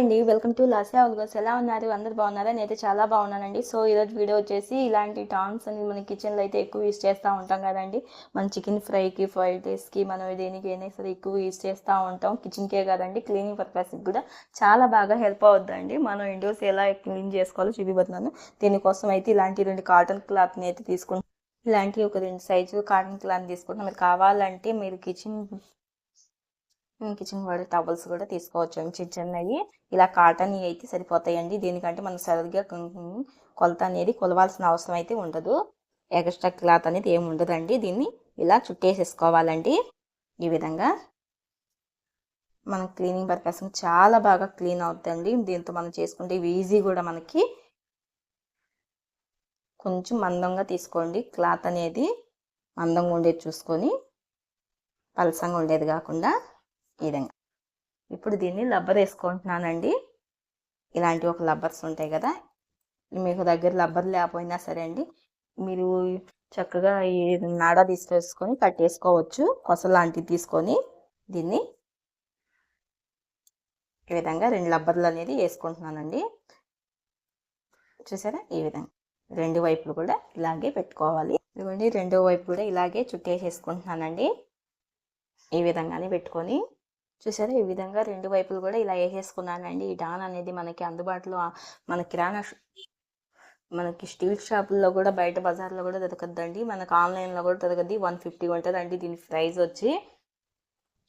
అండి. Welcome to లాసియా ఉల్గోస్ ఎలా ఉన్నారు? అందరు బాగున్నారా? నేనైతే చాలా బాగున్నానండి. సో ఈరోజు వీడియో వచ్చేసి ఇలాంటి టాన్స్ అని మన కిచెన్లో అయితే ఎక్కువ యూస్ చేస్తూ ఉంటాం కదండి. మన చికెన్ ఫ్రైకి ఫ్రైడ్ రైస్కి మనం దేనికి అయినా సరే ఎక్కువ యూస్ చేస్తూ ఉంటాం. కిచెన్కే కదండి. క్లీనింగ్ పర్పస్కి కూడా చాలా బాగా హెల్ప్ అవుద్దండి. మనం ఇండోర్స్ ఎలా క్లీన్ చేసుకోవాలో చూపిపోతున్నాను దీనికోసం అయితే ఇలాంటి రెండు కాటన్ క్లాత్ని అయితే తీసుకుంటాం ఇలాంటి ఒక రెండు సైజు కాటన్ క్లాత్ తీసుకుంటాం మీరు కావాలంటే మీరు కిచెన్ కిచెన్ వాడే టవల్స్ కూడా తీసుకోవచ్చు. చిన్న చిన్నవి. ఇలా కాటన్ అయితే సరిపోతాయండి. దీనికంటే మనం సరిగ్గా కొలత అనేది కొలవాల్సిన అవసరం అయితే ఉండదు. ఎక్స్ట్రా క్లాత్ అనేది ఏమి ఉండదండి. దీన్ని ఇలా చుట్టేసేసుకోవాలండి. ఈ విధంగా మనం క్లీనింగ్ పర్పస్ చాలా బాగా క్లీన్ అవుతుందండి. దీంతో మనం చేసుకుంటే ఈజీ కూడా మనకి. కొంచెం మందంగా తీసుకోండి. క్లాత్ అనేది మందంగా ఉండేది చూసుకొని. పలసంగా ఉండేది కాకుండా. ఈ విధంగా. ఇప్పుడు దీన్ని లబ్బర్ వేసుకుంటున్నానండి. ఇలాంటి ఒక లబ్బర్స్ ఉంటాయి కదా. మీకు దగ్గర లబ్బర్ లేకపోయినా సరే అండి మీరు చక్కగా ఈ నాడ తీసుకొని కట్టేసుకోవచ్చు. కొస లాంటివి తీసుకొని దీన్ని ఈ విధంగా రెండు లబ్బర్లు అనేది వేసుకుంటున్నానండి. చూసారా? ఈ విధంగా. రెండు వైపులు కూడా ఇలాగే పెట్టుకోవాలి. ఇదిగోండి రెండో వైపు కూడా ఇలాగే చుట్టేసేసుకుంటున్నానండి. ఈ విధంగానే పెట్టుకొని చూసారా? ఈ విధంగా రెండు వైపులు కూడా ఇలా వేసేసుకున్నానండి ఈ డాన్ అనేది మనకి అందుబాటులో మన కిరాణా మనకి స్టీల్ షాపుల్లో కూడా బయట బజార్లో కూడా దొరకద్దండి. మనకు ఆన్లైన్లో కూడా దొరకద్ది. వన్ ఫిఫ్టీ ఉంటుందండి దీని ప్రైస్ వచ్చి.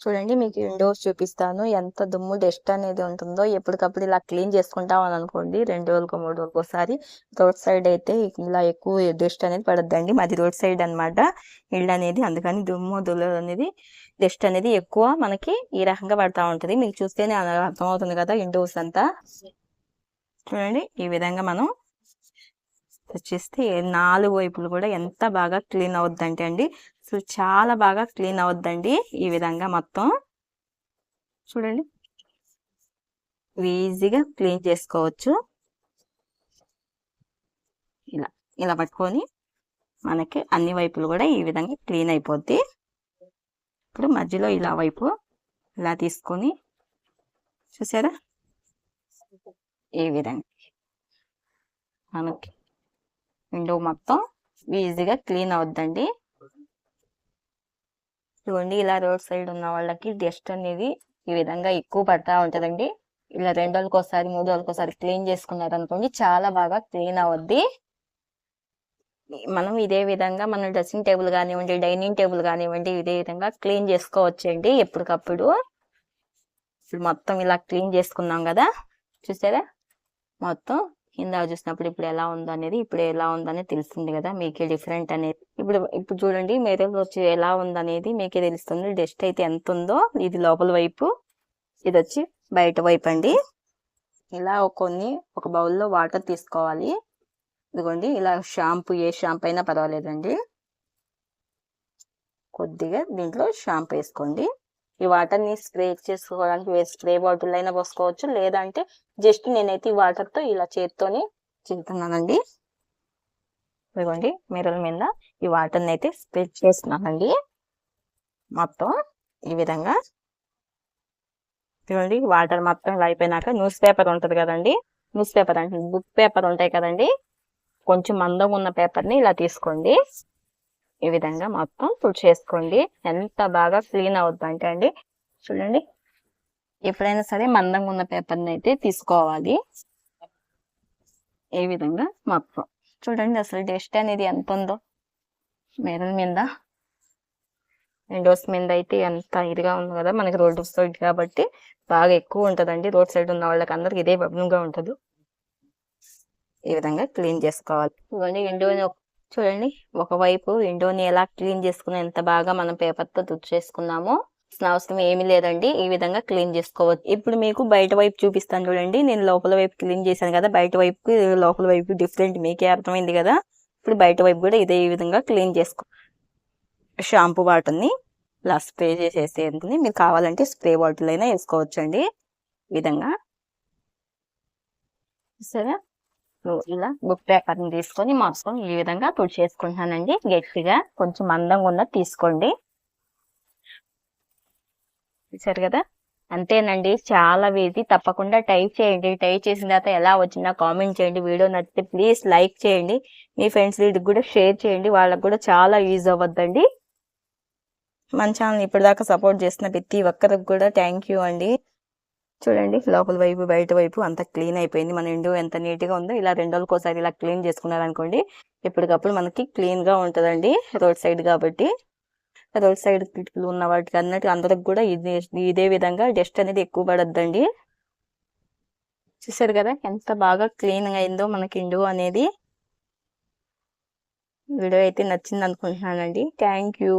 చూడండి మీకు విండోస్ చూపిస్తాను. ఎంత దుమ్ము డస్ట్ అనేది ఉంటుందో ఎప్పటికప్పుడు ఇలా క్లీన్ చేసుకుంటామని అనుకోండి రెండు రోజులకు మూడు రోజులకు ఒకసారి రోడ్ సైడ్ అయితే ఇలా ఎక్కువ డస్ట్ అనేది పడద్దండి. మాది రోడ్ సైడ్ అన్నమాట. ఇల్లు అనేది అందుకని దుమ్ము దుమ్ము అనేది డస్ట్ అనేది ఎక్కువ మనకి ఈ రకంగా పడతా ఉంటుంది. మీకు చూస్తేనే అర్థమవుతుంది కదా విండోస్ అంతా. చూడండి ఈ విధంగా మనం వచ్చేస్తే నాలుగు వైపులు కూడా ఎంత బాగా క్లీన్ అవుద్దంటే అండి సో చాలా బాగా క్లీన్ అవుద్దండి ఈ విధంగా మొత్తం. చూడండి. ఈజీగా క్లీన్ చేసుకోవచ్చు. ఇలా ఇలా పట్టుకొని మనకి అన్ని వైపులు కూడా ఈ విధంగా క్లీన్ అయిపోద్ది. ఇప్పుడు మధ్యలో ఇలా వైపు ఇలా తీసుకొని చూసారా? ఈ విధంగా మనకి విండో మొత్తం ఈజీగా క్లీన్ అవుద్దండి. చూడండి ఇలా రోడ్ సైడ్ ఉన్న వాళ్ళకి డస్ట్ అనేది ఈ విధంగా ఎక్కువ పడతా ఉంటదండి. ఇలా రెండు రోజులకి ఒకసారి మూడు రోజులకి ఒకసారి క్లీన్ చేసుకున్నారు అనుకోండి చాలా బాగా క్లీన్ అవుద్ది. మనం ఇదే విధంగా మన డ్రెస్సింగ్ టేబుల్ కానివ్వండి డైనింగ్ టేబుల్ కానివ్వండి ఇదే విధంగా క్లీన్ చేసుకోవచ్చండి ఎప్పటికప్పుడు. ఇప్పుడు మొత్తం ఇలా క్లీన్ చేసుకున్నాం కదా చూసారా? మొత్తం ఇందాక చూసినప్పుడు ఇప్పుడు ఎలా ఉందో అనేది ఇప్పుడు ఎలా ఉందో అనేది తెలుస్తుంది కదా మీకే డిఫరెంట్ అనేది. ఇప్పుడు ఇప్పుడు చూడండి మెటీరియల్ వచ్చి ఎలా ఉందనేది మీకే తెలుస్తుంది. డస్ట్ అయితే ఎంత ఉందో ఇది లోపల వైపు. ఇది వచ్చి బయట వైపు అండి. ఇలా కొన్ని ఒక బౌల్లో వాటర్ తీసుకోవాలి. ఇదిగోండి ఇలా షాంపూ ఏ షాంపూ అయినా పర్వాలేదండి. కొద్దిగా దీంట్లో షాంపూ వేసుకోండి. ఈ వాటర్ని స్ప్రే చేసుకోవడానికి స్ప్రే బాటిల్ అయినా పోసుకోవచ్చు. లేదంటే జస్ట్ నేనైతే ఈ వాటర్తో ఇలా చేత్తోని చేస్తున్నానండి. ఇదిగోండి మిర్రర్ మీద ఈ వాటర్ని అయితే స్ప్రెడ్ చేస్తున్నానండి. మొత్తం ఈ విధంగా ఇదిగోండి వాటర్ మొత్తం ఇలా అయిపోయినాక న్యూస్ పేపర్ ఉంటుంది కదండి న్యూస్ పేపర్ అంటే బుక్ పేపర్ ఉంటాయి కదండి కొంచెం మందంగా ఉన్న పేపర్ని ఇలా తీసుకోండి. ఈ విధంగా మొత్తం తుడిచేసుకోండి ఎంత బాగా క్లీన్ అవుతుంది అంటే అండి చూడండి. ఎప్పుడైనా సరే మందంగా ఉన్న పేపర్ని అయితే తీసుకోవాలి. ఈ విధంగా మొత్తం. చూడండి అసలు డస్ట్ అనేది ఎంత ఉందో. మెరల్ మీద. విండోస్ మీద అయితే ఎంత ఇదిగా ఉంది కదా. మనకి రోడ్డు సైడ్ కాబట్టి బాగా ఎక్కువ ఉంటుందండి. రోడ్ సైడ్ ఉన్న వాళ్ళకి అందరికి ఇదే ప్రాబ్లంగా ఉంటుంది. ఈ విధంగా క్లీన్ చేసుకోవాలి. చూడండి విండోని చూడండి ఒకవైపు విండోని ఎలా క్లీన్ చేసుకున్నా ఎంత బాగా మనం పేపర్తో చేసుకున్నామో అవసరం ఏమీ లేదండి. ఈ విధంగా క్లీన్ చేసుకోవచ్చు. ఇప్పుడు మీకు బయట వైపు చూపిస్తాను చూడండి. నేను లోపల వైపు క్లీన్ చేశాను కదా. బయట వైపు లోపల వైపు డిఫరెంట్ మీకే అర్థమైంది కదా. ఇప్పుడు బయట వైపు కూడా ఇదే ఈ విధంగా క్లీన్ చేసుకో షాంపూ బాటిల్ని ఇలా స్ప్రే చేసేసేది మీరు కావాలంటే స్ప్రే బాటిల్ అయినా వేసుకోవచ్చండి. ఈ విధంగా. సరే ఇలా బుక్ పేపర్ని తీసుకొని మార్చుకొని ఈ విధంగా తుడిచేసుకుంటున్నానండి గట్టిగా కొంచెం మందంగా ఉన్నది తీసుకోండి. చూసారు కదా? అంతేనండి. చాలా ఈజీ తప్పకుండా టైప్ చేయండి. టైప్ చేసిన తర్వాత ఎలా వచ్చినా కామెంట్ చేయండి. వీడియో నచ్చితే ప్లీజ్ లైక్ చేయండి. మీ ఫ్రెండ్స్ కూడా షేర్ చేయండి. వాళ్ళకు కూడా చాలా యూజ్ అవ్వద్దండి. మన ఛానల్ ఇప్పటిదాకా సపోర్ట్ చేసిన ప్రతి ఒక్కరికి కూడా థ్యాంక్ యూ అండి. చూడండి లోపల వైపు బయట వైపు అంతా క్లీన్ అయిపోయింది. మన ఇండు ఎంత నీట్గా ఉందో ఇలా రెండు రోజులకి ఒకసారి ఇలా క్లీన్ చేసుకున్నారనుకోండి ఎప్పటికప్పుడు మనకి క్లీన్గా ఉంటుందండి రోడ్ సైడ్ కాబట్టి. రోడ్ సైడ్ కిటికీలు ఉన్న వాటికి అన్నట్టు అందరికి కూడా ఇదే ఇదే విధంగా డస్ట్ అనేది ఎక్కువ పడద్దండి. చూసారు కదా ఎంత బాగా క్లీన్ అయిందో మనకి ఇండు అనేది. వీడియో అయితే నచ్చింది అనుకుంటున్నానండి. Thank you.